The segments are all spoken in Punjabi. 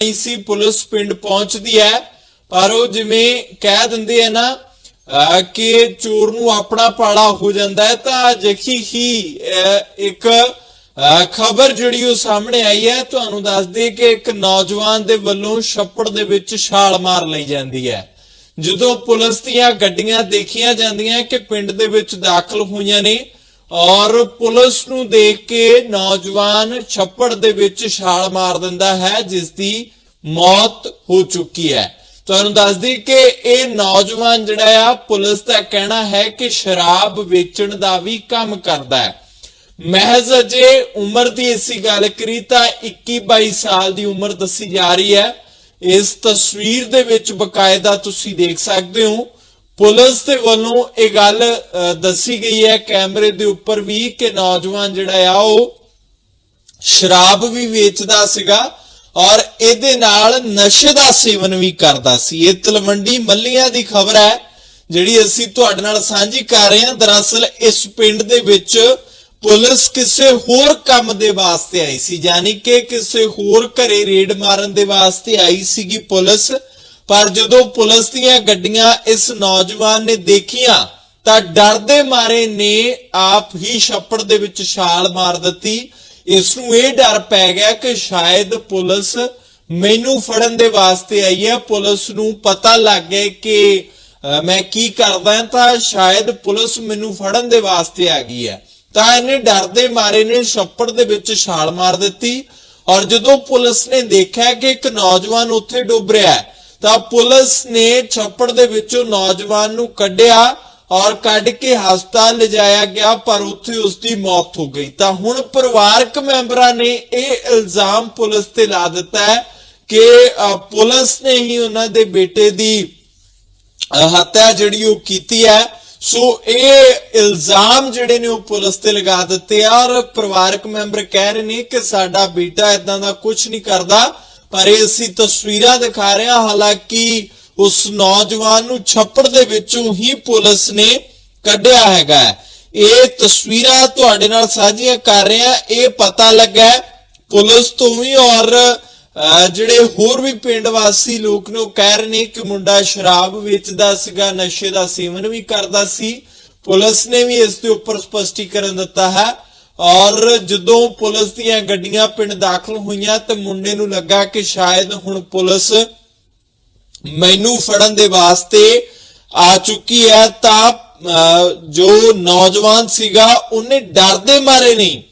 ਸੀ, ਪੁਲਿਸ ਪਿੰਡ ਪਹੁੰਚਦੀ ਹੈ। ਪਰ ਉਹ ਜਿਵੇਂ ਕਹਿ ਦਿੰਦੇ ਆ ਨਾ ਕਿ ਚੋਰ ਨੂੰ ਆਪਣਾ ਪਾੜਾ ਹੋ ਜਾਂਦਾ ਹੈ, ਤਾਂ ਜਖੀ ਹੀ ਇੱਕ ਖਬਰ ਜਿਹੜੀ ਉਹ ਸਾਹਮਣੇ ਆਈ ਹੈ। ਤੁਹਾਨੂੰ ਦੱਸ ਦਈਏ ਕਿ ਇੱਕ ਨੌਜਵਾਨ ਦੇ ਵੱਲੋਂ ਛੱਪੜ ਦੇ ਵਿੱਚ ਛਾਲ ਮਾਰ ਲਈ ਜਾਂਦੀ ਹੈ। ਜਦੋਂ ਪੁਲਿਸ ਦੀਆਂ ਗੱਡੀਆਂ ਦੇਖੀਆਂ ਜਾਂਦੀਆਂ ਕਿ ਪਿੰਡ ਦੇ ਵਿੱਚ ਦਾਖਲ ਹੋਈਆਂ ਨੇ ਔਰ ਪੁਲਿਸ ਨੂੰ ਦੇਖ ਕੇ ਨੌਜਵਾਨ ਛੱਪੜ ਦੇ ਵਿੱਚ ਛਾਲ ਮਾਰ ਦਿੰਦਾ ਹੈ ਜਿਸ ਦੀ ਮੌਤ ਹੋ ਚੁੱਕੀ ਹੈ। ਤੁਹਾਨੂੰ ਦੱਸ ਦਈ ਕਿ ਇਹ ਨੌਜਵਾਨ ਜਿਹੜਾ ਆ, ਪੁਲਿਸ ਦਾ ਕਹਿਣਾ ਹੈ ਕਿ ਸ਼ਰਾਬ ਵੇਚਣ ਦਾ ਵੀ ਕੰਮ ਕਰਦਾ ਹੈ। ਮਹਿਜ਼ ਅਜੇ ਉਮਰ ਦੀ ਅਸੀਂ ਗੱਲ ਕਰੀ ਤਾਂ 21 22 ਸਾਲ ਦੀ ਉਮਰ ਦੱਸੀ ਜਾ ਰਹੀ ਹੈ। ਇਸ ਤਸਵੀਰ ਦੇ ਵਿੱਚ ਬਕਾਇਦਾ ਤੁਸੀਂ ਦੇਖ ਸਕਦੇ ਹੋ ਪੁਲਿਸ ਦੇ ਵੱਲੋਂ ਇਹ ਗੱਲ ਦੱਸੀ ਗਈ ਹੈ, ਕੈਮਰੇ ਦੇ ਉੱਪਰ ਵੀ ਕਿ ਨੌਜਵਾਨ ਜਿਹੜਾ ਆ, ਉਹ ਸ਼ਰਾਬ ਵੀ ਵੇਚਦਾ ਸੀਗਾ ਔਰ ਇਹਦੇ ਨਾਲ ਨਸ਼ੇ ਦਾ ਸੇਵਨ ਵੀ ਕਰਦਾ ਸੀ। ਇਹ ਤਲਵੰਡੀ ਮੱਲੀਆਂ ਦੀ ਖਬਰ ਹੈ, ਜਿਹੜੀ ਅਸੀਂ ਤੁਹਾਡੇ ਨਾਲ ਸਾਂਝੀ ਕਰ ਰਹੇ ਹਾਂ। ਦਰਅਸਲ ਇਸ ਪਿੰਡ ਦੇ ਵਿੱਚ ਪੁਲਿਸ ਕਿਸੇ ਹੋਰ ਕੰਮ ਦੇ ਵਾਸਤੇ ਆਈ ਸੀ, ਯਾਨੀ ਕਿ ਕਿਸੇ ਹੋਰ ਘਰੇ ਰੇਡ ਮਾਰਨ ਦੇ ਵਾਸਤੇ ਆਈ ਸੀਗੀ ਪੁਲਿਸ। ਪਰ ਜਦੋਂ ਪੁਲਿਸ ਦੀਆਂ ਗੱਡੀਆਂ ਇਸ ਨੌਜਵਾਨ ਨੇ ਦੇਖੀਆਂ, ਤਾਂ ਡਰ ਦੇ ਮਾਰੇ ਨੇ ਆਪ ਹੀ ਛੱਪੜ ਦੇ ਵਿੱਚ ਛਾਲ ਮਾਰ ਦਿੱਤੀ। ਇਸ ਨੂੰ ਇਹ ਡਰ ਪੈ ਗਿਆ ਕਿ ਸ਼ਾਇਦ ਪੁਲਿਸ ਮੈਨੂੰ ਫੜਨ ਦੇ ਵਾਸਤੇ ਆਈ ਹੈ। ਪੁਲਿਸ ਨੂੰ ਪਤਾ ਲੱਗ ਗਿਆ ਕਿ ਮੈਂ ਕੀ ਕਰਦਾ ਤਾਂ ਸ਼ਾਇਦ ਪੁਲਿਸ ਮੈਨੂੰ ਫੜਨ ਦੇ ਵਾਸਤੇ ਆ ਗਈ ਹੈ। ਤਾਂ ਇਹਨੇ ਡਰ ਦੇ ਮਾਰੇ ਨੇ ਛੱਪੜ ਦੇ ਵਿੱਚ ਛਾਲ ਮਾਰ ਦਿੱਤੀ। ਔਰ ਜਦੋਂ ਪੁਲਿਸ ਨੇ ਦੇਖਿਆ ਕਿ ਇੱਕ ਨੌਜਵਾਨ ਉੱਥੇ ਡੁੱਬ ਰਿਹਾ ਹੈ ਤਾਂ ਪੁਲਿਸ ਨੇ ਛੱਪੜ ਦੇ ਵਿੱਚੋਂ ਨੌਜਵਾਨ ਨੂੰ ਕੱਢਿਆ ਔਰ ਕੱਢ ਕੇ ਹਸਪਤਾਲ ਲਿਜਾਇਆ ਗਿਆ, ਪਰ ਉੱਥੇ ਉਸ ਦੀ ਮੌਤ ਹੋ ਗਈ। ਤਾਂ ਹੁਣ ਪਰਿਵਾਰਕ ਮੈਂਬਰਾਂ ਨੇ ਇਹ ਇਲਜ਼ਾਮ ਪੁਲਿਸ ਤੇ ਲਾ ਦਿੱਤਾ ਹੈ ਕਿ ਪੁਲਿਸ ਨੇ ਹੀ ਉਹਨਾਂ ਦੇ ਬੇਟੇ ਦੀ ਹੱਤਿਆ ਜਿਹੜੀ ਉਹ ਕੀਤੀ ਹੈ। ਸੋ ਇਹ ਇਲਜ਼ਾਮ ਜਿਹੜੇ ਨੇ ਉਹ ਪੁਲਿਸ ਤੇ ਲਗਾ ਦਿੱਤੇ ਆ ਔਰ ਪਰਿਵਾਰਕ ਮੈਂਬਰ ਕਹਿ ਰਹੇ ਨੇ ਕਿ ਸਾਡਾ ਬੇਟਾ ਇਦਾਂ ਦਾ ਕੁਝ ਨਹੀਂ ਕਰਦਾ। ਪਰ ਇਹ ਅਸੀਂ ਤਸਵੀਰਾਂ ਦਿਖਾ ਰਹੇ ਹਾਂ। ਹਾਲਾਂਕਿ ਉਸ ਨੌਜਵਾਨ ਨੂੰ ਛੱਪੜ ਦੇ ਵਿੱਚੋਂ ਹੀ ਪੁਲਿਸ ਨੇ ਕੱਢਿਆ ਹੈਗਾ ਇਹ ਤਸਵੀਰਾਂ ਤੁਹਾਡੇ ਨਾਲ ਸਾਂਝੀਆਂ ਕਰ ਰਹੇ ਹਾਂ। ਇਹ ਪਤਾ ਲੱਗਾ ਪੁਲਿਸ ਤੋਂ ਵੀ ਔਰ ਅਹ, ਜਿਹੜੇ ਹੋਰ ਵੀ ਪਿੰਡ ਵਾਸੀ ਲੋਕ ਨੇ ਉਹ ਕਹਿ ਰਹੇ ਨੇ ਕਿ ਮੁੰਡਾ ਸ਼ਰਾਬ ਵੇਚਦਾ ਸੀਗਾ ਨਸ਼ੇ ਦਾ ਸੇਵਨ ਵੀ ਕਰਦਾ ਸੀ। ਪੁਲਿਸ ਨੇ ਵੀ ਇਸ ਦੇ ਉੱਪਰ ਸਪਸ਼ਟੀਕਰਨ ਦਿੱਤਾ ਹੈ। ਔਰ ਜਦੋਂ ਪੁਲਿਸ ਦੀਆਂ ਗੱਡੀਆਂ ਪਿੰਡ ਦਾਖਲ ਹੋਈਆਂ ਤੇ ਮੁੰਡੇ ਨੂੰ ਲੱਗਾ ਕਿ ਸ਼ਾਇਦ ਹੁਣ ਪੁਲਿਸ ਮੈਨੂੰ ਫੜਨ ਦੇ ਵਾਸਤੇ ਆ ਚੁੱਕੀ ਹੈ ਤਾਂ ਅਹ, ਜੋ ਨੌਜਵਾਨ ਸੀਗਾ ਉਹਨੇ ਡਰਦੇ ਮਾਰੇ ਨਹੀਂ।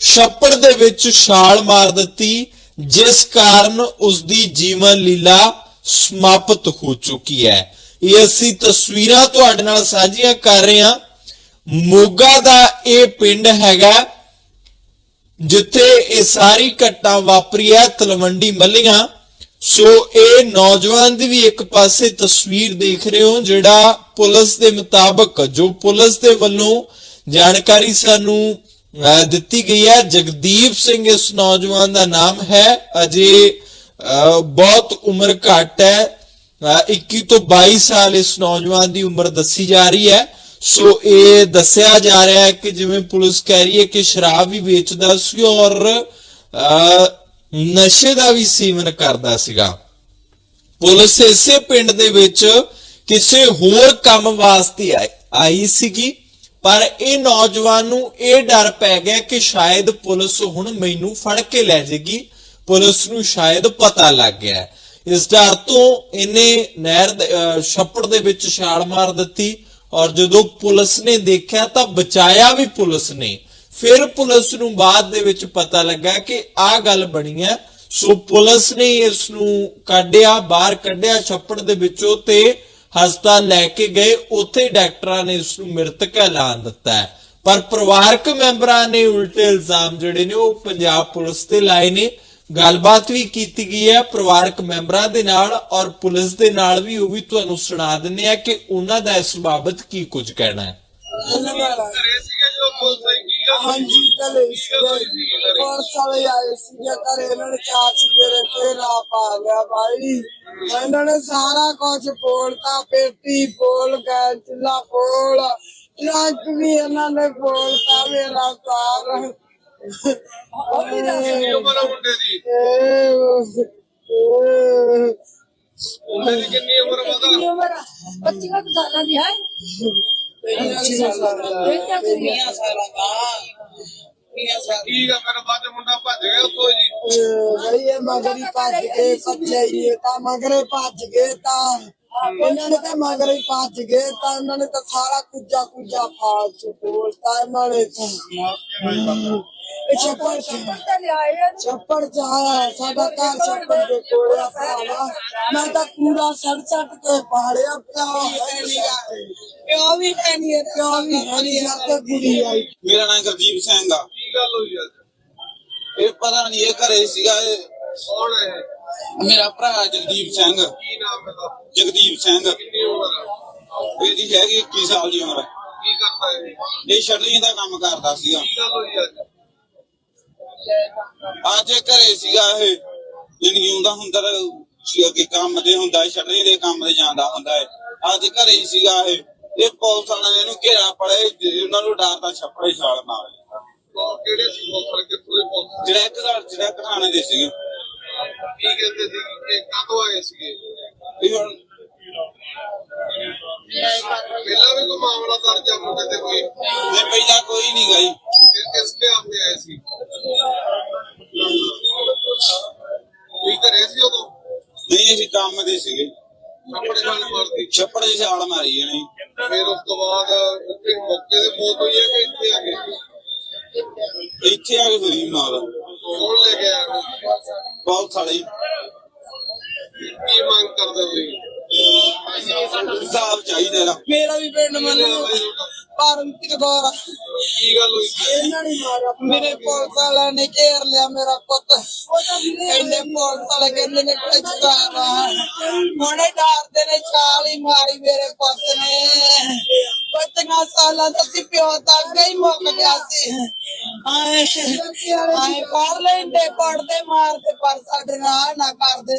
ਛੱਪੜ ਦੇ ਵਿੱਚ ਛਾਲ ਮਾਰ ਦਿੱਤੀ ਜਿਸ ਕਾਰਨ ਉਸ ਦੀ ਜੀਵਨ ਲੀਲਾ ਸਮਾਪਤ ਹੋ ਚੁੱਕੀ ਹੈ। ਇਹ ਅਸੀਂ ਤਸਵੀਰਾਂ ਤੁਹਾਡੇ ਨਾਲ ਸਾਂਝੀਆਂ ਕਰ ਰਹੇ ਹਾਂ। ਮੋਗਾ ਦਾ ਇਹ ਪਿੰਡ ਹੈਗਾ ਜਿੱਥੇ ਇਹ ਸਾਰੀ ਘਟਨਾ ਵਾਪਰੀ ਹੈ ਤਲਵੰਡੀ ਮੱਲੀਆਂ। ਸੋ ਇਹ ਨੌਜਵਾਨ ਦੀ ਵੀ ਇੱਕ ਪਾਸੇ ਤਸਵੀਰ ਦੇਖ ਰਹੇ ਹੋ ਜਿਹੜਾ ਪੁਲਿਸ ਦੇ ਮੁਤਾਬਕ ਜੋ ਪੁਲਿਸ ਦੇ ਵੱਲੋਂ ਜਾਣਕਾਰੀ ਸਾਨੂੰ ਅਹ, ਦਿੱਤੀ ਗਈ ਹੈ। ਜਗਦੀਪ ਸਿੰਘ ਇਸ ਨੌਜਵਾਨ ਦਾ ਨਾਮ ਹੈ। ਅਜੇ ਅਹ, ਬਹੁਤ ਉਮਰ ਘੱਟ ਹੈ। ਅਹ 21 ਤੋਂ 22 ਸਾਲ ਇਸ ਨੌਜਵਾਨ ਦੀ ਉਮਰ ਦੱਸੀ ਜਾ ਰਹੀ ਹੈ। ਸੋ ਇਹ ਦੱਸਿਆ ਜਾ ਰਿਹਾ ਹੈ ਕਿ ਜਿਵੇਂ ਪੁਲਿਸ ਕਹਿ ਰਹੀ ਹੈ ਕਿ ਸ਼ਰਾਬ ਵੀ ਵੇਚਦਾ ਸੀ ਔਰ ਅਹ, ਨਸ਼ੇ ਦਾ ਵੀ ਸੇਵਨ ਕਰਦਾ ਸੀਗਾ। ਪੁਲਿਸ ਇਸੇ ਪਿੰਡ ਦੇ ਵਿੱਚ ਕਿਸੇ ਹੋਰ ਕੰਮ ਵਾਸਤੇ ਆਈ- ਸੀਗੀ ਪਰ ਇਹ ਨੌਜਵਾਨ ਨੂੰ ਇਹ ਡਰ ਪੈ ਗਿਆ ਕਿ ਸ਼ਾਇਦ ਪੁਲਿਸ ਹੁਣ ਮੈਨੂੰ ਫੜ ਕੇ ਲੈ ਜਾਏਗੀ। ਪੁਲਿਸ ਨੂੰ ਸ਼ਾਇਦ ਪਤਾ ਲੱਗ ਗਿਆ। ਇਸ ਡਰ ਤੋਂ ਇਹਨੇ ਨਹਿਰ ਦੇ- ਛੱਪੜ ਦੇ ਵਿੱਚ ਛਾਲ ਮਾਰ ਦਿੱਤੀ। ਔਰ ਜਦੋਂ ਪੁਲਿਸ ਨੇ ਦੇਖਿਆ ਤਾਂ ਬਚਾਇਆ ਵੀ ਪੁਲਿਸ ਨੇ, ਫਿਰ ਪੁਲਿਸ ਨੂੰ ਬਾਅਦ ਦੇ ਵਿੱਚ ਪਤਾ ਲੱਗਾ ਕਿ ਆਹ ਗੱਲ ਬਣੀ ਹੈ। ਸੋ ਪੁਲਿਸ ਨੇ ਇਸ ਨੂੰ ਕੱਢਿਆ, ਬਾਹਰ ਕੱਢਿਆ ਛੱਪੜ ਦੇ ਵਿੱਚੋਂ ਤੇ ਹਸਪਤਾਲ ਲੈ ਕੇ ਗਏ। ਉੱਥੇ ਡਾਕਟਰਾਂ ਨੇ ਇਸ ਨੂੰ ਮ੍ਰਿਤਕ ਐਲਾਨ ਦਿੱਤਾ ਪਰ ਪਰਿਵਾਰਕ ਮੈਂਬਰਾਂ ਨੇ ਉਲਟੇ ਇਲਜ਼ਾਮ ਜਿਹੜੇ ਨੇ ਉਹ ਪੰਜਾਬ ਪੁਲਿਸ ਤੇ ਲਾਏ ਨੇ। ਗੱਲਬਾਤ ਵੀ ਕੀਤੀ ਗਈ ਹੈ ਪਰਿਵਾਰਕ ਮੈਂਬਰਾਂ ਦੇ ਨਾਲ ਔਰ ਪੁਲਿਸ ਦੇ ਨਾਲ ਵੀ ਉਹ ਵੀ ਤੁਹਾਨੂੰ ਸੁਣਾ ਦਿੰਨੇ ਆ ਕਿ ਉਹਨਾਂ ਦਾ ਇਸ ਬਾਬਤ ਕੀ ਕੁਝ ਕਹਿਣਾ ਹੈ ਘਰੇ ਸੀਗੇ ਜਦੋਂ ਪੁਲਿਸ ਆਈ ਕੀ ਗੱਲ ਹੋਈ? ਹਾਂਜੀ ਚਲੇ ਕੀ ਗੱਲ ਹੋਈ ਸੀ ਸੀਗੇ ਘਰੇ? ਪੁਲਿਸ ਵਾਲੇ ਆਏ ਸੀਗੇ ਘਰੇ ਇਹਨਾਂ ਨੇ ਚਾਰ ਚਪੇਰੇ ਤੇ ਲਾ ਪਾ ਲਿਆ ਭਾਈ ਇਹਨਾਂ ਨੇ ਸਾਰਾ ਕੁਝ ਬੋਲਤਾ ਪੇਟੀ ਬੋਲ ਗਏ ਚੁੱਲਾ ਬੋਲ ਟਰੱਕ ਵੀ ਇਹਨਾਂ ਨੇ ਬੋਲਤਾ ਮੇਰਾ ਸਾਰ ਕੀ ਉਮਰ ਆ ਮੁੰਡੇ ਦੀ ਇਹ ਉਹਨਾਂ ਦੀ ਕਿੰਨੀ ਉਮਰ ਮਾਤਾ ਕਿੰਨੀ ਉਮਰ ਆ? ਪੱਚੀਆਂ ਕੁ ਸਾਲਾਂ ਦੀ ਹੈ ਬੇਟਾ ਕੁੜੀਆਂ ਕੀ ਆ ਫਿਰ ਬਾਅਦ ਚ ਮੁੰਡਾ ਭੱਜ ਗਿਆ ਉੱਥੋਂ ਜੀ ਭਈਏ ਮਗਰੀ ਭੱਜ ਗਏ ਪੱਛੇ ਇਹ ਤਾਂ ਮਗਰੇ ਭੱਜ ਗਏ ਤਾਂ ਇਹਨਾਂ ਨੇ ਤਾਂ ਮਗਰੇ ਹੀ ਭੱਜ ਗਏ ਤਾਂ ਉਹਨਾਂ ਨੇ ਤਾਂ ਸਾਰਾ ਕੁੱਜਾ ਕੁੱਜਾ ਫਾਲ ਚ ਬੋਲਤਾ ਇਹਨਾਂ ਨੇ ਤਾਂ ਇਹ ਛੱਪੜ ਚ ਤਾਂ ਲਿਆਏ ਆ ਛੱਪੜ ਚ ਆਇਆ ਸਾਡਾ ਘਰ ਛੱਪੜ ਦੇ ਕੋਲ ਆ ਭਰਾਵਾ। ਮੈਂ ਤਾਂ ਪੂਰਾ ਸੜ ਸੜ ਕੇ ਪਾੜਿਆ ਪਿਆ। ਪਿਓ ਵੀ ਹੈ ਨਹੀਂ ਪਿਓ ਵੀ ਹੈ ਨਹੀਂ ਸਾਡੇ ਕੁੜੀ ਆਈ। ਮੇਰਾ ਨਾਮ ਗੁਰਦੀਪ ਸਿੰਘ ਆ। ਕੀ ਗੱਲ ਹੋਈ ਅੱਜ? ਇਹ ਪਤਾ ਨਹੀਂ ਇਹ ਘਰੇ ਸੀਗਾ ਇਹ। ਕੌਣ ਹੈ ਇਹ? ਮੇਰਾ ਭਰਾ ਜਗਦੀਪ ਸਿੰਘ। ਕੀ ਨਾਮ ਹੈ ਦਾ ਜਗਦੀਪ ਸਿੰਘ। ਕਿੰਨੀ ਉਮਰ ਹੈ? ਇਹਦੀ ਹੈਗੀ 21 ਸਾਲ ਦੀ ਉਮਰ ਕੀ ਕਰਦਾ ਹੈ ਇਹ? ਇਹ ਸ਼ਟਰਿੰਗ ਦਾ ਕੰਮ ਕਰਦਾ ਸੀਗਾ। ਕੀ ਗੱਲ ਹੋਈ ਅੱਜ? ਅੱਜ ਘਰੇ ਸੀਗਾ ਇਹ ਜਿੰਦਗੀ ਹੁੰਦਾ ਹੁੰਦਾ ਸੀ ਅੱਗੇ ਕੰਮ ਤੇ ਹੁੰਦਾ ਸ਼ਟਰਿੰਗ ਦੇ ਕੰਮ ਤੇ ਜਾਂਦਾ ਹੁੰਦਾ ਹੈ ਅੱਜ ਘਰੇ ਹੀ ਸੀਗਾ ਇਹ। ਇਹ ਪੁਲਿਸ ਵਾਲਿਆਂ ਨੇ ਇਹਨੂੰ ਘੇਰਾ ਪੜੇ ਉਹਨਾਂ ਨੂੰ ਡਰ ਦਾ ਛੱਪੜੇ ਛਾਲ ਮਾਰੇ ਕਿਹੜੇ ਸੀ ਪੁਲਿਸ ਕਿੱਥੋਂ ਦੇ ਪੁਲਿਸ ਜਿਹੜਾ ਇੱਕ ਘਰ ਜਿਹੜਾ ਘਰਾਣੇ ਦੇ ਸੀਗੇ। ਕੀ ਕਹਿੰਦੇ ਸੀ ਕਿ ਕਦੋਂ ਆਏ ਸੀਗੇ? ਇਹ ਹੁਣ ਪਹਿਲਾਂ ਵੀ ਕੋਈ ਮਾਮਲਾ ਦਰਜ ਆ ਮੁੰਡੇ ਤੇ ਕੋਈ? ਇਹ ਪਹਿਲਾਂ ਕੋਈ ਨਹੀਂ ਗਈ। ਫਿਰ ਕਿਸ ਤੇ ਆਉਂਦੇ ਆਏ ਸੀ? ਕੋਈ ਘਰੇ ਸੀ ਉਦੋਂ? ਨਹੀਂ ਅਸੀਂ ਕੰਮ ਦੇ ਸੀਗੇ। ਨਾਲ ਮਾਰਦੀ। ਛੱਪੜ ਦੀ ਛਾਲ ਮਾਰੀ ਇਹਨੇ ਫਿਰ ਉਸ ਤੋਂ ਬਾਅਦ ਉੱਥੇ ਮੌਕੇ ਤੇ ਮੌਤ ਹੋਈ ਹੈ ਕਿ ਇੱਥੇ ਆ ਗਏ ਇੱਥੇ ਆ ਕੇ ਹੋਈ ਮਾਰ ਕੌਣ ਲੈ ਕੇ ਆਇਆ ਬਹੁਤ ਸਾਲੀ ਕੀ ਮੰਗ ਕਰਦੇ ਹੋਈ ਹਿਸਾਬ ਚਾਹੀਦਾ ਮੇਰਾ ਵੀ ਪਿੰਡ ਮੰਨੂ ਪਰਮਪ੍ਰੀਤ ਕੌਰ ਕੀ ਗੱਲ ਹੋਈ? ਮੇਰੇ ਪੁਲਿਸ ਵਾਲਿਆਂ ਨੇ ਘੇਰ ਲਿਆ ਮੇਰਾ ਪੁੱਤ। ਕਹਿੰਦੇ ਪੁਲਿਸ ਵਾਲੇ ਕਹਿੰਦੇ ਨੇ ਕੁਝ ਚੁਕਾਵਾ ਹੁਣੇ ਡਰਦੇ ਨੇ, ਛਾਲ ਹੀ ਮਾਰੀ ਮੇਰੇ ਪੁੱਤ ਨੇ। ਪੱਚੀਆਂ ਸਾਲਾਂ ਦਾ ਸੀ ਪਿਓ ਤਾਂ ਅੱਗੇ ਹੀ ਮੁੱਕ ਗਿਆ ਸੀ। ਆਏ ਆਏ ਪੜ ਲੈਂਦੇ ਪੜਦੇ, ਮਾਰਦੇ, ਪਰ ਸਾਡੇ ਨਾਲ ਨਾ ਕਰਦੇ।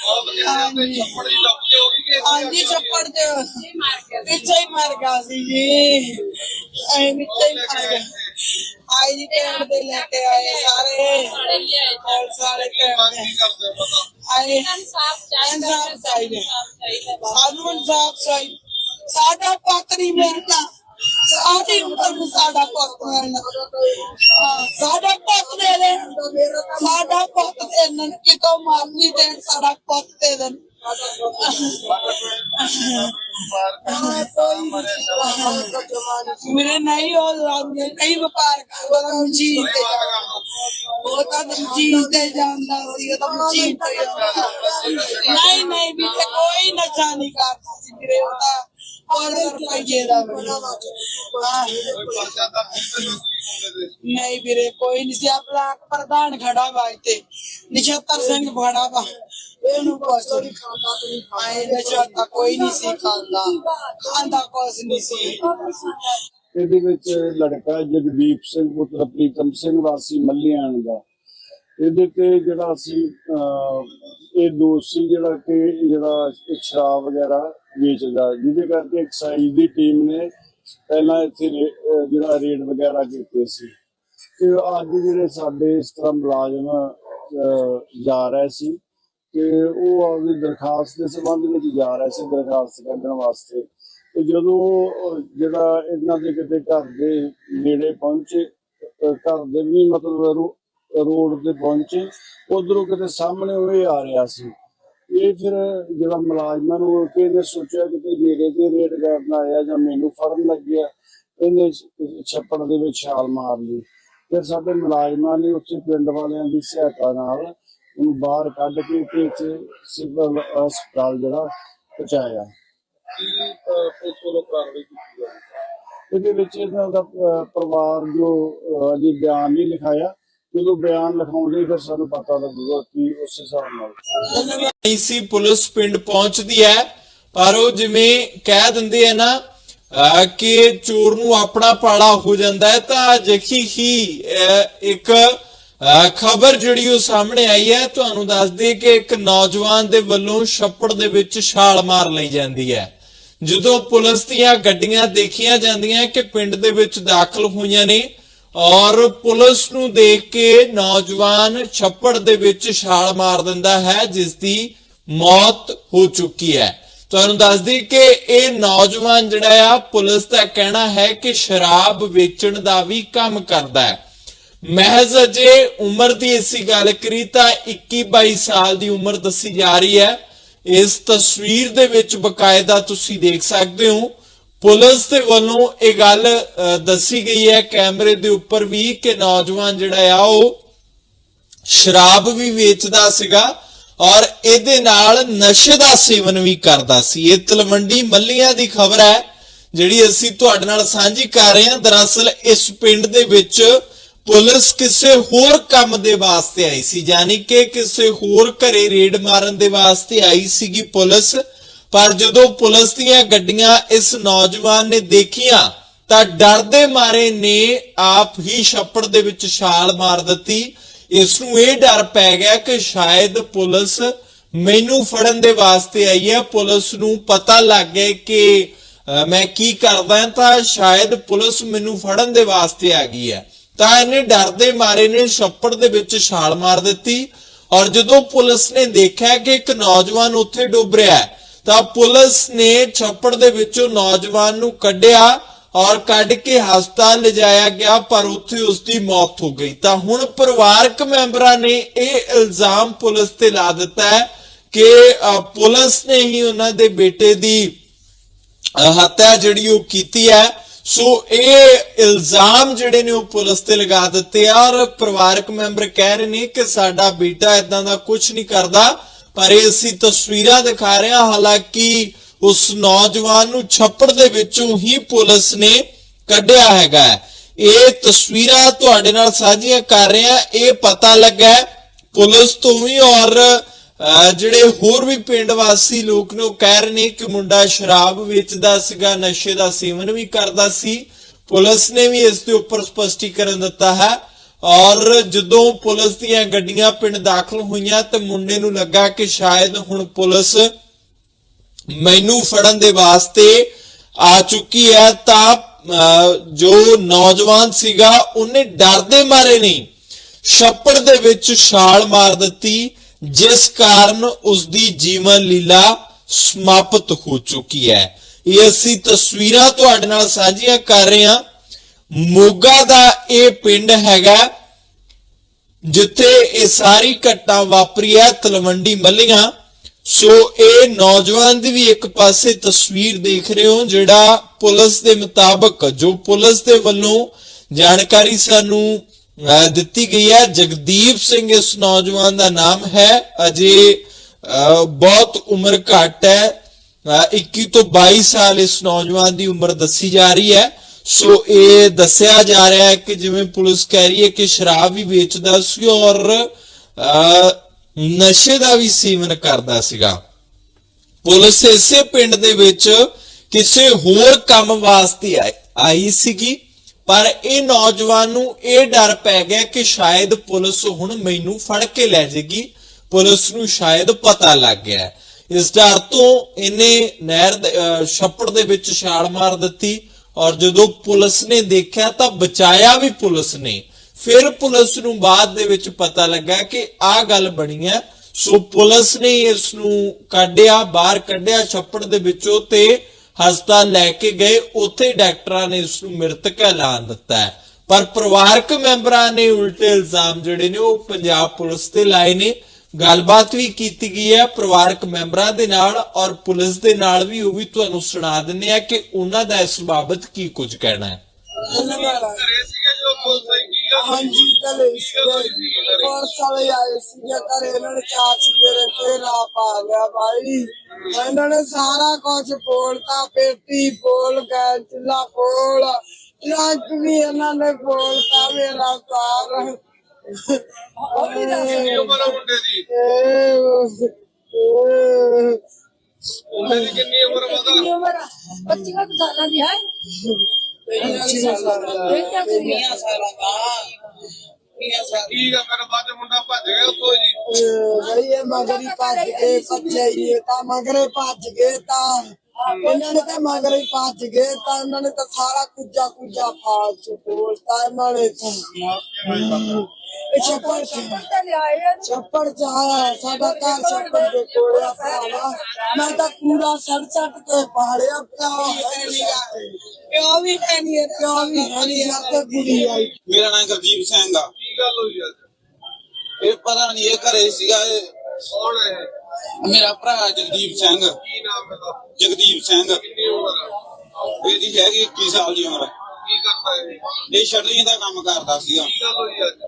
ਨੇ ਪੁਲਿਸ ਵਾਲਿਆਂ ਨੇ ਆਏ ਆਏ ਛੱਪੜ ਇਹਨਾਂ ਦੇ ਘਰਾਂ ਕੋਲੇ ਹੀ ਆ ਬਹੁਤ ਕਹਿੰਦੇ ਤੇ ਛੱਪੜ ਦੀ ਲੱਭ ਕੇ ਹੋ ਗਈ ਕਿ ਹਾਂਜੀ ਛੱਪੜ ਚ ਪਿੱਛੇ ਹੀ ਮਰ ਗਿਆ ਸੀ ਜੀ ਐ ਪਿੱਛੇ ਹੀ ਮਰ ਗਿਆ ਆਈ ਜੀ ਟੈਂਟ ਦੇ ਲੈ ਕੇ ਆਏ ਸਾਰੇ ਪੁਲਿਸ ਵਾਲੇ ਟੈਂਟ ਮੰਗ ਦੇ ਕੀ ਕਰਦੇ ਹੋ ਪਤਾ ਆਏ ਇਨਸਾਫ ਚਾਹੀਦਾ ਸਾਨੂੰ ਇਨਸਾਫ ਚਾਹੀਦਾ ਸਾਡਾ ਪੁੱਤ ਨਹੀਂ ਮਿਲਣਾ ਸਾਡੀ ਉਮਰ ਨੂੰ ਸਾਡਾ ਪੁੱਤ ਮਿਲਣਾ ਹਾਂ, ਸਾਡਾ ਪੁੱਤ ਦੇ ਦੇ ਸਾਡਾ ਪੁੱਤ ਦੇ ਦੇਣ ਕਿਤੋਂ ਮਰਨੀ ਦੇਣ ਸਾਡਾ ਪੁੱਤ ਦੇ ਦੇਣ ਮੇਰੇ ਨਹੀਂ ਹੋ ਰਹੇ ਕਈ ਵਪਾਰ ਕਰਦਾ ਉਹ ਤਾਂ ਮਜੀਦ ਤੇ ਜਾਂਦਾ ਸੀ ਉਹ ਤਾਂ ਮਜੀਦ ਤੇ ਜਾਂਦਾ। ਨਹੀਂ ਨਹੀਂ ਵੀ ਕੋਈ ਨਸ਼ਾ ਨਹੀਂ ਕਰਦਾ ਸੀ ਵੀਰੇ, ਉਹ ਤਾਂ ਨਹੀਂ ਵੀਰੇ ਕੋਈ ਨਹੀਂ। ਸੀ ਬਲਾਕ ਪ੍ਰਧਾਨ ਖੜਾ ਵਾ ਇੱਥੇ ਨਿਸ਼ਤਰ ਸਿੰਘ ਖੜਾ ਵਾ ਇਹਨੂੰ ਕੁਛ ਨਹੀਂ ਖਾਂਦਾ ਨਹੀਂ ਆਏ ਨਸ਼ਾ ਕੋਈ ਨਹੀਂ ਸੀ ਖਾਂਦਾ। ਖਾਂਦਾ ਕੁਛ ਨਹੀਂ ਸੀ। ਇਹਦੇ ਵਿੱਚ ਲੜਕਾ ਜਗਦੀਪ ਸਿੰਘ ਪੁੱਤਰ ਪ੍ਰੀਤਮ ਸਿੰਘ ਵਾਸੀ ਮੱਲੀਆਂ ਦਾ। ਇਹਦੇ ਤੇ ਜਿਹੜਾ ਅਸੀਂ ਅਹ, ਇਹ ਦੋਸ਼ੀ ਜਿਹੜਾ ਕਿ ਜਿਹੜਾ ਸ਼ਰਾਬ ਵਗੈਰਾ ਵੇਚਦਾ ਜਿਹਦੇ ਕਰਕੇ ਐਕਸਾਈਜ਼ ਦੀ ਟੀਮ ਨੇ ਪਹਿਲਾਂ ਇੱਥੇ ਜਿਹੜਾ ਰੇਡ ਵਗੈਰਾ ਕੀਤੇ ਸੀ। ਤੇ ਅੱਜ ਜਿਹੜੇ ਸਾਡੇ ਇਸ ਤਰ੍ਹਾਂ ਮੁਲਾਜ਼ਮ ਜਾ ਰਹੇ ਸੀ ਕਿ ਉਹ ਆਪਣੀ ਦਰਖਾਸਤ ਦੇ ਸੰਬੰਧ ਵਿੱਚ ਜਾ ਰਹੇ ਸੀ ਦਰਖਾਸਤ ਕੱਢਣ ਵਾਸਤੇ। ਤੇ ਜਦੋਂ ਜਿਹੜਾ ਇਹਨਾਂ ਦੇ ਕਿਤੇ ਘਰ ਦੇ ਨੇੜੇ ਪਹੁੰਚੇ ਘਰ ਦੇ ਵੀ ਮਤਲਬ ਰੋਡ ਤੇ ਪਹੁੰਚੇ, ਉਧਰੋਂ ਕਿਤੇ ਸਾਹਮਣੇ ਉਹ ਆ ਰਿਹਾ ਸੀ। ਇਹ ਫਿਰ ਜਿਹੜਾ ਮੁਲਾਜ਼ਮਾਂ ਨੂੰ ਕਿ ਇਹਨੇ ਸੋਚਿਆ ਕਿ ਮੇਰੇ ਤੇ ਰੇਡ ਕਰਨ ਆਇਆ ਜਾਂ ਮੈਨੂੰ ਫੜਨ ਲੱਗਿਆ ਇਹਨੇ ਛੱਪੜ ਦੇ ਵਿੱਚ ਛਾਲ ਮਾਰ ਲਈ। ਫਿਰ ਸਾਡੇ ਮੁਲਾਜ਼ਮਾਂ ਨੇ ਉੱਥੇ ਪਿੰਡ ਵਾਲਿਆਂ ਦੀ ਸਹਾਇਤਾ ਨਾਲ ਉਹਨੂੰ ਬਾਹਰ ਕੱਢ ਕੇ ਤੇ ਇੱਥੇ ਸਿਵਲ ਹਸਪਤਾਲ ਜਿਹੜਾ ਪਹੁੰਚਾਇਆ। ਇਹਦੇ ਵਿੱਚ ਇਹਨਾਂ ਦਾ ਪਰਿਵਾਰ ਜੋ ਅਜੇ ਬਿਆਨ ਨਹੀਂ ਲਿਖਾਇਆ। ਜਦੋਂ ਬਿਆਨ ਲਿਖਾਉਂਦੇ ਫਿਰ ਸਾਨੂੰ ਪਤਾ ਲੱਗੂਗਾ ਕਿ ਉਸ ਹਿਸਾਬ ਨਾਲ। ਨਹੀਂ ਪੁਲਿਸ ਪਿੰਡ ਪਹੁੰਚਦੀ ਹੈ, ਪਰ ਉਹ ਜਿਵੇਂ ਕਹਿ ਦਿੰਦੇ ਆ ਨਾ ਕਿ ਚੋਰ ਨੂੰ ਆਪਣਾ ਪਾੜਾ ਹੋ ਜਾਂਦਾ ਹੈ, ਤਾਂ ਅਜਿਹੀ ਹੀ ਇੱਕ ਖਬਰ ਜਿਹੜੀ ਉਹ ਸਾਹਮਣੇ ਆਈ ਹੈ, ਤੁਹਾਨੂੰ ਦੱਸ ਦਈਏ ਕਿ ਇੱਕ ਨੌਜਵਾਨ ਦੇ ਵੱਲੋਂ ਛੱਪੜ ਦੇ ਵਿੱਚ ਛਾਲ ਮਾਰ ਲਈ ਜਾਂਦੀ ਹੈ। ਜਦੋਂ ਪੁਲਿਸ ਦੀਆਂ ਗੱਡੀਆਂ ਦੇਖੀਆਂ ਜਾਂਦੀਆਂ ਕਿ ਪਿੰਡ ਦੇ ਵਿੱਚ ਦਾਖਲ ਹੋਈਆਂ ਨੇ ਔਰ ਪੁਲਿਸ ਨੂੰ ਦੇਖ ਕੇ ਨੌਜਵਾਨ ਛੱਪੜ ਦੇ ਵਿੱਚ ਛਾਲ ਮਾਰ ਦਿੰਦਾ ਹੈ ਜਿਸ ਦੀ ਮੌਤ ਹੋ ਚੁੱਕੀ ਹੈ। ਤੁਹਾਨੂੰ ਦੱਸ ਦਈਏ ਕਿ ਇਹ ਨੌਜਵਾਨ ਜਿਹੜਾ ਆ, ਪੁਲਿਸ ਦਾ ਕਹਿਣਾ ਹੈ ਕਿ ਸ਼ਰਾਬ ਵੇਚਣ ਦਾ ਵੀ ਕੰਮ ਕਰਦਾ ਹੈ। ਮਹਿਜ਼ ਅਜੇ ਉਮਰ ਦੀ ਅਸੀਂ ਗੱਲ ਕਰੀ ਤਾਂ 21 22 ਸਾਲ ਦੀ ਉਮਰ ਦੱਸੀ ਜਾ ਰਹੀ ਹੈ। ਇਸ ਤਸਵੀਰ ਦੇ ਵਿੱਚ ਬਕਾਇਦਾ ਤੁਸੀਂ ਦੇਖ ਸਕਦੇ ਹੋ ਪੁਲਿਸ ਦੇ ਵੱਲੋਂ ਇਹ ਗੱਲ ਦੱਸੀ ਗਈ ਹੈ। ਕੈਮਰੇ ਦੇ ਉੱਪਰ ਵੀ ਕਿ ਨੌਜਵਾਨ ਜਿਹੜਾ ਆ, ਉਹ ਸ਼ਰਾਬ ਵੀ ਵੇਚਦਾ ਸੀਗਾ ਔਰ ਇਹਦੇ ਨਾਲ ਨਸ਼ੇ ਦਾ ਸੇਵਨ ਵੀ ਕਰਦਾ ਸੀ। ਇਹ ਤਲਵੰਡੀ ਮੱਲੀਆਂ ਦੀ ਖਬਰ ਹੈ, ਜਿਹੜੀ ਅਸੀਂ ਤੁਹਾਡੇ ਨਾਲ ਸਾਂਝੀ ਕਰ ਰਹੇ ਹਾਂ। ਦਰਅਸਲ ਇਸ ਪਿੰਡ ਦੇ ਵਿੱਚ ਪੁਲਿਸ ਕਿਸੇ ਹੋਰ ਕੰਮ ਦੇ ਵਾਸਤੇ ਆਈ ਸੀ, ਯਾਨੀ ਕਿ ਕਿਸੇ ਹੋਰ ਘਰੇ ਰੇਡ ਮਾਰਨ ਦੇ ਵਾਸਤੇ ਆਈ ਸੀਗੀ ਪੁਲਿਸ। ਪਰ ਜਦੋਂ ਪੁਲਿਸ ਦੀਆਂ ਗੱਡੀਆਂ ਇਸ ਨੌਜਵਾਨ ਨੇ ਦੇਖੀਆਂ, ਤਾਂ ਡਰ ਦੇ ਮਾਰੇ ਨੇ ਆਪ ਹੀ ਛੱਪੜ ਦੇ ਵਿੱਚ ਛਾਲ ਮਾਰ ਦਿੱਤੀ। ਇਸ ਨੂੰ ਇਹ ਡਰ ਪੈ ਗਿਆ ਕਿ ਸ਼ਾਇਦ ਪੁਲਿਸ ਮੈਨੂੰ ਫੜਨ ਦੇ ਵਾਸਤੇ ਆਈ ਹੈ। ਪੁਲਿਸ ਨੂੰ ਪਤਾ ਲੱਗ ਗਿਆ ਕਿ ਮੈਂ ਕੀ ਕਰਦਾ ਤਾਂ ਸ਼ਾਇਦ ਪੁਲਿਸ ਮੈਨੂੰ ਫੜਨ ਦੇ ਵਾਸਤੇ ਆ ਗਈ ਹੈ। ਤਾਂ ਇਹਨੇ ਡਰ ਦੇ ਮਾਰੇ ਨੇ ਛੱਪੜ ਦੇ ਵਿੱਚ ਛਾਲ ਮਾਰ ਦਿੱਤੀ। ਔਰ ਜਦੋਂ ਪੁਲਿਸ ਨੇ ਦੇਖਿਆ ਕਿ ਇੱਕ ਨੌਜਵਾਨ ਉੱਥੇ ਡੁੱਬ ਰਿਹਾ ਹੈ ਤਾਂ ਪੁਲਿਸ ਨੇ ਛੱਪੜ ਦੇ ਵਿੱਚੋਂ ਨੌਜਵਾਨ ਨੂੰ ਕੱਢਿਆ ਔਰ ਕੱਢ ਕੇ ਹਸਪਤਾਲ ਲਿਜਾਇਆ ਗਿਆ, ਪਰ ਉੱਥੇ ਉਸ ਦੀ ਮੌਤ ਹੋ ਗਈ। ਤਾਂ ਹੁਣ ਪਰਿਵਾਰਕ ਮੈਂਬਰਾਂ ਨੇ ਇਹ ਇਲਜ਼ਾਮ ਪੁਲਿਸ ਤੇ ਲਾ ਦਿੱਤਾ ਹੈ ਕਿ ਪੁਲਿਸ ਨੇ ਹੀ ਉਹਨਾਂ ਦੇ ਬੇਟੇ ਦੀ ਹੱਤਿਆ ਜਿਹੜੀ ਉਹ ਕੀਤੀ ਹੈ। ਸੋ ਇਹ ਇਲਜ਼ਾਮ ਜਿਹੜੇ ਨੇ ਉਹ ਪੁਲਿਸ ਤੇ ਲਗਾ ਦਿੱਤੇ ਆ ਔਰ ਪਰਿਵਾਰਕ ਮੈਂਬਰ ਕਹਿ ਰਹੇ ਨੇ ਕਿ ਸਾਡਾ ਬੇਟਾ ਇਦਾਂ ਦਾ ਕੁਝ ਨਹੀਂ ਕਰਦਾ। ਪਰ ਇਹ ਅਸੀਂ ਤਸਵੀਰਾਂ ਦਿਖਾ ਰਹੇ ਹਾਂ। ਹਾਲਾਂਕਿ ਉਸ ਨੌਜਵਾਨ ਨੂੰ ਛੱਪੜ ਦੇ ਵਿੱਚੋਂ ਹੀ ਪੁਲਿਸ ਨੇ ਕੱਢਿਆ ਹੈਗਾ ਇਹ ਤਸਵੀਰਾਂ ਤੁਹਾਡੇ ਨਾਲ ਸਾਂਝੀਆਂ ਕਰ ਰਹੇ ਹਾਂ। ਇਹ ਪਤਾ ਲੱਗਾ ਪੁਲਿਸ ਤੋਂ ਵੀ ਔਰ ਅਹ ਜਿਹੜੇ ਹੋਰ ਵੀ ਪਿੰਡ ਵਾਸੀ ਲੋਕ ਨੇ, ਉਹ ਕਹਿ ਰਹੇ ਨੇ ਕਿ ਮੁੰਡਾ ਸ਼ਰਾਬ ਵੇਚਦਾ ਸੀਗਾ, ਨਸ਼ੇ ਦਾ ਸੇਵਨ ਵੀ ਕਰਦਾ ਸੀ। ਪੁਲਿਸ ਨੇ ਵੀ ਇਸ ਦੇ ਉੱਪਰ ਸਪਸ਼ਟੀਕਰਨ ਦਿੱਤਾ ਹੈ। ਔਰ ਜਦੋਂ ਪੁਲਿਸ ਦੀਆਂ ਗੱਡੀਆਂ ਪਿੰਡ ਦਾਖਲ ਹੋਈਆਂ ਤੇ ਮੁੰਡੇ ਨੂੰ ਲੱਗਾ ਕਿ ਸ਼ਾਇਦ ਹੁਣ ਪੁਲਿਸ ਮੈਨੂੰ ਫੜਨ ਦੇ ਵਾਸਤੇ ਆ ਚੁੱਕੀ ਹੈ ਤਾਂ ਅਹ, ਜੋ ਨੌਜਵਾਨ ਸੀਗਾ ਉਹਨੇ ਡਰਦੇ ਮਾਰੇ ਨਹੀਂ। ਛੱਪੜ ਦੇ ਵਿੱਚ ਛਾਲ ਮਾਰ ਦਿੱਤੀ ਜਿਸ ਕਾਰਨ ਉਸ ਦੀ ਜੀਵਨ ਲੀਲਾ ਸਮਾਪਤ ਹੋ ਚੁੱਕੀ ਹੈ। ਇਹ ਅਸੀਂ ਤਸਵੀਰਾਂ ਤੁਹਾਡੇ ਨਾਲ ਸਾਂਝੀਆਂ ਕਰ ਰਹੇ ਹਾਂ। ਮੋਗਾ ਦਾ ਇਹ ਪਿੰਡ ਹੈਗਾ ਜਿੱਥੇ ਇਹ ਸਾਰੀ ਘਟਨਾ ਵਾਪਰੀ ਹੈ ਤਲਵੰਡੀ ਮੱਲੀਆਂ। ਸੋ ਇਹ ਨੌਜਵਾਨ ਦੀ ਵੀ ਇੱਕ ਪਾਸੇ ਤਸਵੀਰ ਦੇਖ ਰਹੇ ਹੋ ਜਿਹੜਾ ਪੁਲਿਸ ਦੇ ਮੁਤਾਬਕ ਜੋ ਪੁਲਿਸ ਦੇ ਵੱਲੋਂ ਜਾਣਕਾਰੀ ਸਾਨੂੰ ਅਹ, ਦਿੱਤੀ ਗਈ ਹੈ। ਜਗਦੀਪ ਸਿੰਘ ਇਸ ਨੌਜਵਾਨ ਦਾ ਨਾਮ ਹੈ। ਅਜੇ ਅਹ, ਬਹੁਤ ਉਮਰ ਘੱਟ ਹੈ। ਅਹ 21 ਤੋਂ 22 ਸਾਲ ਇਸ ਨੌਜਵਾਨ ਦੀ ਉਮਰ ਦੱਸੀ ਜਾ ਰਹੀ ਹੈ। ਸੋ ਇਹ ਦੱਸਿਆ ਜਾ ਰਿਹਾ ਹੈ ਕਿ ਜਿਵੇਂ ਪੁਲਿਸ ਕਹਿ ਰਹੀ ਹੈ ਕਿ ਸ਼ਰਾਬ ਵੀ ਵੇਚਦਾ ਸੀ ਔਰ ਅਹ, ਨਸ਼ੇ ਦਾ ਵੀ ਸੇਵਨ ਕਰਦਾ ਸੀਗਾ। ਪੁਲਿਸ ਇਸੇ ਪਿੰਡ ਦੇ ਵਿੱਚ ਕਿਸੇ ਹੋਰ ਕੰਮ ਵਾਸਤੇ ਆਈ- ਸੀਗੀ ਪਰ ਇਹ ਨੌਜਵਾਨ ਨੂੰ ਇਹ ਡਰ ਪੈ ਗਿਆ ਕਿ ਸ਼ਾਇਦ ਪੁਲਿਸ ਹੁਣ ਮੈਨੂੰ ਫੜ ਕੇ ਲੈ ਜਾਏਗੀ। ਪੁਲਿਸ ਨੂੰ ਸ਼ਾਇਦ ਪਤਾ ਲੱਗ ਗਿਆ। ਇਸ ਡਰ ਤੋਂ ਇਹਨੇ ਨਹਿਰ ਦੇ- ਅਹ ਛੱਪੜ ਦੇ ਵਿੱਚ ਛਾਲ ਮਾਰ ਦਿੱਤੀ। ਔਰ ਜਦੋਂ ਪੁਲਿਸ ਨੇ ਦੇਖਿਆ ਤਾਂ ਬਚਾਇਆ ਵੀ ਪੁਲਿਸ ਨੇ, ਫਿਰ ਪੁਲਿਸ ਨੂੰ ਬਾਅਦ ਦੇ ਵਿੱਚ ਪਤਾ ਲੱਗਾ ਕਿ ਆਹ ਗੱਲ ਬਣੀ ਹੈ। ਸੋ ਪੁਲਿਸ ਨੇ ਇਸ ਨੂੰ ਕੱਢਿਆ, ਬਾਹਰ ਕੱਢਿਆ ਛੱਪੜ ਦੇ ਵਿੱਚੋਂ ਤੇ ਹਸਪਤਾਲ ਲੈ ਕੇ ਗਏ। ਉੱਥੇ ਡਾਕਟਰਾਂ ਨੇ ਇਸ ਨੂੰ ਮ੍ਰਿਤਕ ਐਲਾਨ ਦਿੱਤਾ ਹੈ। ਪਰ ਪਰਿਵਾਰਕ ਮੈਂਬਰਾਂ ਨੇ ਉਲਟੇ ਇਲਜ਼ਾਮ ਜਿਹੜੇ ਨੇ ਉਹ ਪੰਜਾਬ ਪੁਲਿਸ ਤੇ ਲਾਏ ਨੇ। ਗੱਲਬਾਤ ਵੀ ਕੀਤੀ ਗਈ ਹੈ ਪਰਿਵਾਰਕ ਮੈਂਬਰਾਂ ਦੇ ਨਾਲ ਔਰ ਪੁਲਿਸ ਦੇ ਨਾਲ ਵੀ ਉਹ ਵੀ ਤੁਹਾਨੂੰ ਸੁਣਾ ਦਿੰਨੇ ਆ ਕਿ ਉਹਨਾਂ ਦਾ ਇਸ ਬਾਬਤ ਕੀ ਕੁਝ ਕਹਿਣਾ ਹੈ। ਘਰੇ ਸੀਗੇ ਜਦੋਂ ਪੁਲਿਸ ਆਈ ਕੀ ਗੱਲ ਹੋਈ? ਹਾਂਜੀ ਚਲੇ ਸੀਗੇ। ਪੁਲਿਸ ਵਾਲੇ ਆਏ ਸੀਗੇ ਘਰੇ ਇਹਨਾਂ ਨੇ ਚਾਰ ਚਪੇਰੇ ਤੇ ਲਾ ਪਾ ਲਿਆ ਬਾਈ। ਇਹਨਾਂ ਨੇ ਸਾਰਾ ਕੁਝ ਬੋਲਤਾ ਪੇਟੀ ਬੋਲ ਗਏ ਚੁੱਲਾ ਬੋਲ ਟਰੱਕ ਵੀ ਇਹਨਾਂ ਨੇ ਬੋਲਤਾ ਮੇਰਾ ਸਾਰ ਕਿੰਨੀ ਉਮਰ ਆ ਮੁੰਡੇ ਦੀ ਮੁੰਡੇ ਦੀ ਕਿੰਨੀ ਉਮਰ ਮਤਲਬ ਕਿੰਨੀ ਉਮਰ ਆ? ਪੱਚੀਆਂ ਕੁ ਸਾਲਾਂ ਦੀ ਹੈ ਇਹ ਕਿਆ ਕਰੀਏ? ਕੀ ਗੱਲ ਕਰ ਬਾਅਦ ਚ ਤਾਂ ਤਾਂ ਇਹਨਾਂ ਨੇ ਤਾਂ ਮਗਰੇ ਹੀ ਭੱਜ ਗਏ ਤਾਂ ਇਹਨਾਂ ਨੇ ਤਾਂ ਸਾਰਾ ਕੁੱਜਾ ਕੁੱਜਾ ਫਾਲ ਚ ਬੋਲਤਾ ਇਹਨਾਂ ਨੇ ਤਾਂ। ਇਹ ਛੱਪੜ ਚ ਤੇ ਛੱਪੜ ਚ ਆਇਆ ਸਾਡਾ ਘਰ ਛੱਪੜ ਦੇ ਕੋਲ ਆ ਭਰਾਵਾ। ਮੈਂ ਤਾਂ ਪੂਰਾ ਸੜ ਸੜ ਕੇ ਪਾੜਿਆ ਪਿਆ ਪਿਓ ਵੀ ਹੈ ਨਹੀਂ ਪਿਓ ਵੀ ਹੈ ਨਹੀਂ ਸਾਡੇ ਕੁੜੀ ਆਈ। ਮੇਰਾ ਨਾਮ ਗੁਰਦੀਪ ਸਿੰਘ ਆ। ਕੀ ਗੱਲ ਹੋਈ ਅੱਜ? ਇਹ ਪਤਾ ਨਹੀਂ ਇਹ ਘਰੇ ਸੀਗਾ ਇਹ ਕੌਣ ਹੈ? ਮੇਰਾ ਭਰਾ ਜਗਦੀਪ ਸਿੰਘ। ਕੀ ਨਾਮ ਹੈ ਦਾ? ਜਗਦੀਪ ਸਿੰਘ। ਕਿੰਨੀ ਉਮਰ ਹੈ? ਇਹਦੀ ਹੈਗੀ 21 ਸਾਲ ਦੀ ਉਮਰ। ਕੀ ਕਰਦਾ ਹੈ? ਇਹ? ਸ਼ਟਰਿੰਗ ਦਾ ਕੰਮ ਕਰਦਾ ਸੀਗਾ। ਕੀ ਗੱਲ ਹੋਈ ਅੱਜ?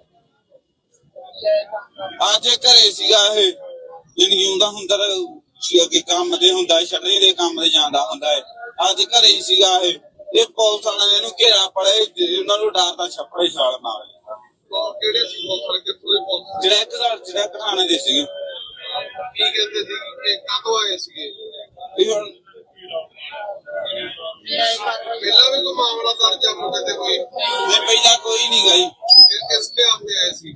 ਅੱਜ ਇਹ ਘਰੇ ਸੀਗਾ ਇਹ। ਜਿੰਦਗੀ ਹੁੰਦਾ ਹੁੰਦਾ ਅੱਗੇ ਕੰਮ ਤੇ ਹੁੰਦਾ ਸ਼ਟਰਿੰਗ ਦੇ ਕੰਮ ਤੇ ਜਾਂਦਾ ਹੁੰਦਾ ਹੈ ਅੱਜ ਘਰੇ ਹੀ ਸੀਗਾ ਇਹ। ਇਹ ਪੁਲਿਸ ਵਾਲਿਆਂ ਨੇ ਇਹਨੂੰ ਘੇਰਾ ਪੜੇ ਉਹਨਾਂ ਨੂੰ ਡਰ ਦਾ ਛੱਪੜੇ ਛਾਲ ਮਾਰੇ ਕਿਹੜੇ ਸੀ ਪੁਲਿਸ ਕਿੱਥੋਂ ਦੇ ਪੁਲਿਸ ਜਿਹੜਾ ਇੱਕ ਘਰ ਜਿਹੜਾ ਘਰਾਣੇ ਦੇ ਸੀਗੇ। ਕੀ ਕਹਿੰਦੇ ਸੀ? ਕਿ ਕਦੋਂ ਆਏ ਸੀਗੇ? ਇਹ ਹੁਣ ਪਹਿਲਾਂ ਵੀ ਕੋਈ ਮਾਮਲਾ ਦਰਜ ਆ ਮੁੰਡੇ ਤੇ ਕੋਈ? ਨੇ ਪਹਿਲਾਂ ਕੋਈ ਨਹੀਂ ਗਈ। ਫਿਰ ਕਿਸ ਕੇ ਆਉਂਦੇ ਆਏ ਸੀ?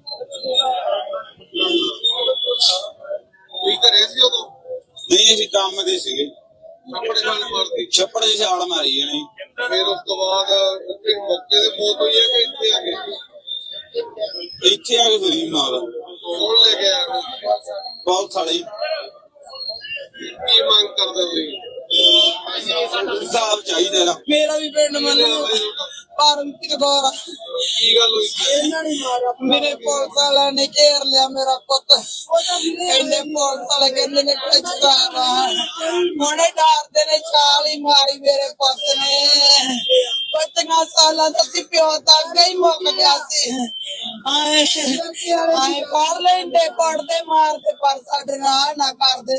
ਕੋਈ ਘਰੇ ਸੀ ਉਦੋਂ? ਨਹੀਂ ਅਸੀਂ ਕੰਮ ਦੇ ਸੀਗੇ। ਛੱਪੜੇ ਨਾਲ ਮਾਰਦੀ। ਛੱਪੜੇ ਛਾਲ ਮਾਰੀ ਇਹਨੇ। ਫਿਰ ਉਸ ਤੋਂ ਬਾਅਦ ਉੱਥੇ ਮੌਕੇ ਤੇ ਮੌਤ ਹੋਈ ਹੈ ਕਿ ਇੱਥੇ ਆ ਗਏ? ਇੱਥੇ ਆ ਕੇ ਫਰੀ ਮਾਰ ਕੌਣ ਲੈ ਕੇ ਆਇਆ ਬਹੁਤ ਸਾਲੀ। ਕੀ ਮੰਗ ਕਰਦੇ ਹੋਈ ਹਿਸਾਬ ਚਾਹੀਦਾ ਮੇਰਾ ਵੀ ਪਿੰਡ ਮੰਨੂ ਪਰਮਪ੍ਰੀਤ ਕੌਰ ਕੀ ਗੱਲ ਹੋਈ? ਇਹਨਾਂ ਨੇ ਮਾਰਿਆ ਮੇਰੇ ਪੁਲਿਸ ਵਾਲਿਆਂ ਨੇ ਘੇਰ ਲਿਆ ਮੇਰਾ ਪੁੱਤ। ਕਹਿੰਦੇ ਪੁਲਿਸ ਵਾਲੇ ਕਹਿੰਦੇ ਨੇ ਕੁਝ ਕਰਾਵਾ ਹੁਣੇ ਡਰਦੇ ਨੇ ਛਾਲ ਹੀ ਮਾਰੀ ਮੇਰੇ ਪੁੱਤ ਨੇ। ਪਤਨਾ ਸਾਲਾਂ ਦਾ ਸੀ ਪਿਓ ਤਾਂ ਅੱਗੇ ਹੀ ਮੁੱਕ ਗਿਆ ਸੀ। ਆਏ ਆਏ ਪੜ ਲੈਂਦੇ ਪੜਦੇ ਮਾਰਦੇ ਪਰ ਸਾਡੇ ਨਾਲ ਨਾ ਕਰਦੇ।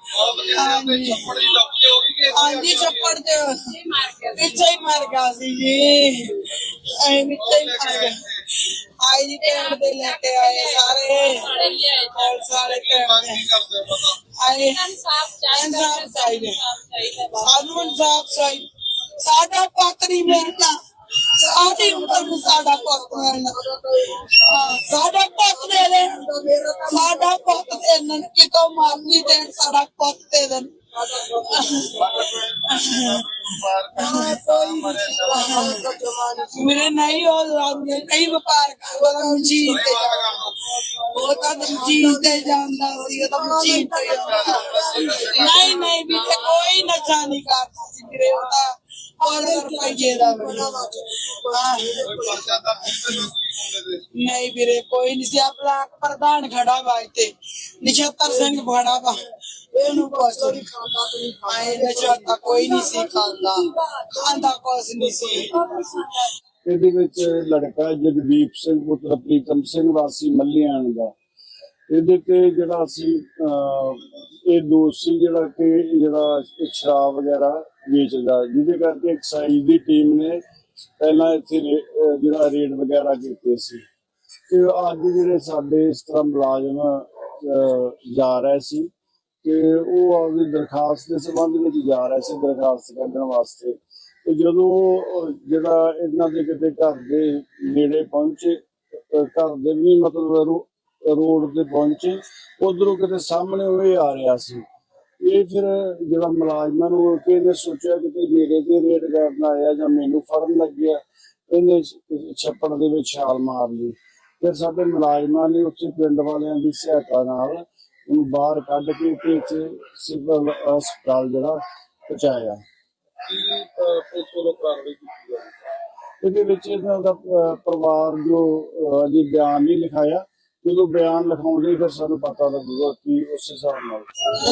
ਨੇ ਪੁਲਿਸ ਵਾਲਿਆਂ ਨੇ ਆਏ ਆਏ ਛੱਪੜ ਇਹਨਾਂ ਨੇ ਕਰਾ ਕੋਲੇ ਹੀ ਆ ਬਹੁਤ ਕਹਿੰਦੇ ਤੇ ਛੱਪੜ ਹੀ ਲੱਭ ਕੇ ਹੋ ਗਈ ਕਿ ਇੱਥੇ ਆ ਹਾਂਜੀ ਗਏ? ਛੱਪੜ ਚ ਪਿੱਛੇ ਹੀ ਮਰ ਗਿਆ ਸੀ ਜੀ ਐ ਪਿੱਛੇ ਹੀ ਮਰ ਗਿਆ ਆਈ ਜੀ ਟੈਂਟ ਤੇ ਲੈ ਕੇ ਆਏ ਸਾਰੇ ਪੁਲਿਸ ਵਾਲੇ ਟੈਂਟ ਮੰਗ ਤੇ ਕੀ ਕਰਦੇ ਹੋ ਪਤਾ ਆਏ ਇਨਸਾਫ ਚਾਹੀਦਾ ਸਾਨੂੰ ਇਨਸਾਫ ਚਾਹੀਦਾ ਸਾਡਾ ਪੁੱਤ ਨਹੀਂ ਮਿਲਣਾ ਸਾਡੀ ਉਮਰ ਨੂੰ ਸਾਡਾ ਪੁੱਤ ਮਿਲਣਾ ਹਾਂ, ਸਾਡਾ ਪੁੱਤ ਦੇ ਦੇ ਸਾਡਾ ਪੁੱਤ ਦੇ ਦੇਣ ਕਿਤੋਂ ਮਰਜ਼ੀ ਦੇਣ ਸਾਡਾ ਪੁੱਤ ਦੇ ਦੇਣ। ਮੇਰੇ ਨਹੀਂ ਹੋ ਵਪਾਰ ਕਰਦਾ ਤੇ ਉਹ ਤਾਂ ਮਸ਼ੀਨ ਤੇ ਜਾਂਦਾ ਸੀ, ਉਹ ਤਾਂ ਮਸ਼ੀਨ ਤੇ ਜਾਂਦਾ। ਨਹੀਂ ਨਹੀਂ, ਵੀ ਕੋਈ ਨਸ਼ਾ ਨਹੀਂ ਕਰਦਾ ਸੀ ਵੀਰੇ, ਉਹ ਤਾਂ ਨਹੀਂ ਵੀਰੇ ਕੋਈ ਨਹੀਂ ਸੀ। ਆ ਬਲਾਕ ਪ੍ਰਧਾਨ ਖੜਾ ਵਾ ਇੱਥੇ। ਨਿਸ਼ਤਰ ਸਿੰਘ ਖੜਾ ਵਾ। ਇਹਨੂੰ ਕੁਛ ਨਹੀਂ ਖਾਂਦਾ ਨਹੀਂ ਆਏ ਨਸ਼ਾ ਕੋਈ ਨਹੀਂ ਸੀ ਖਾਂਦਾ। ਖਾਂਦਾ ਕੁਛ ਨਹੀਂ ਸੀ। ਇਹਦੇ ਵਿੱਚ ਲੜਕਾ ਜਗਦੀਪ ਸਿੰਘ ਪੁੱਤਰ ਪ੍ਰੀਤਮ ਸਿੰਘ ਵਾਸੀ ਮੱਲੀਆਣ ਦਾ ਇਹਦੇ ਤੇ ਜਿਹੜਾ ਸੀ ਇਹ ਦੋਸ਼ੀ ਜਿਹੜਾ ਕਿ ਜਿਹੜਾ ਸ਼ਰਾਬ ਵਗੈਰਾ ਵੇਚਦਾ ਜਿਹਦੇ ਕਰਕੇ ਐਕਸਾਈਜ਼ ਦੀ ਟੀਮ ਨੇ ਪਹਿਲਾਂ ਇੱਥੇ ਜਿਹੜਾ ਰੇਡ ਵਗੈਰਾ ਕੀਤੇ ਸੀ। ਤੇ ਅੱਜ ਜਿਹੜੇ ਸਾਡੇ ਇਸ ਤਰ੍ਹਾਂ ਮੁਲਾਜ਼ਮ ਜਾ ਰਹੇ ਸੀ ਕਿ ਉਹ ਆਪਣੀ ਦਰਖਾਸਤ ਦੇ ਸੰਬੰਧ ਵਿੱਚ ਜਾ ਰਹੇ ਸੀ ਦਰਖਾਸਤ ਕੱਢਣ ਵਾਸਤੇ। ਤੇ ਜਦੋਂ ਉਹ ਜਿਹੜਾ ਇਹਨਾਂ ਦੇ ਕਿਤੇ ਘਰ ਦੇ ਨੇੜੇ ਪਹੁੰਚੇ ਘਰ ਦੇ ਵੀ ਮਤਲਬ ਰੋਡ ਤੇ ਪਹੁੰਚੇ ਉਧਰੋਂ ਕਿਤੇ ਸਾਹਮਣੇ ਉਹ ਆ ਰਿਹਾ ਸੀ। ਇਹ ਫਿਰ ਜਿਹੜਾ ਮੁਲਾਜ਼ਮਾਂ ਨੂੰ ਕਿ ਇਹਨੇ ਸੋਚਿਆ ਕਿ ਮੇਰੇ ਤੇ ਰੇਡ ਕਰਨ ਆਇਆ ਜਾਂ ਮੈਨੂੰ ਫੜਨ ਲੱਗਿਆ ਇਹਨੇ ਛੱਪੜ ਦੇ ਵਿੱਚ ਛਾਲ ਮਾਰ ਲਈ। ਫਿਰ ਸਾਡੇ ਮੁਲਾਜ਼ਮਾਂ ਨੇ ਉੱਥੇ ਪਿੰਡ ਵਾਲਿਆਂ ਦੀ ਸਹਾਇਤਾ ਨਾਲ ਉਹਨੂੰ ਬਾਹਰ ਕੱਢ ਕੇ ਤੇ ਸਿਵਲ ਹਸਪਤਾਲ ਜਿਹੜਾ ਪਹੁੰਚਾਇਆ। ਇਹਦੇ ਵਿੱਚ ਇਹਨਾਂ ਦਾ ਪਰਿਵਾਰ ਜੋ ਅਜੇ ਬਿਆਨ ਨਹੀਂ ਲਿਖਾਇਆ। ਜਦੋਂ ਬਿਆਨ ਲਿਖਾਉਂਦੇ ਫਿਰ ਸਾਨੂੰ ਪਤਾ ਲੱਗੂਗਾ ਕਿ ਉਸ ਹਿਸਾਬ ਨਾਲ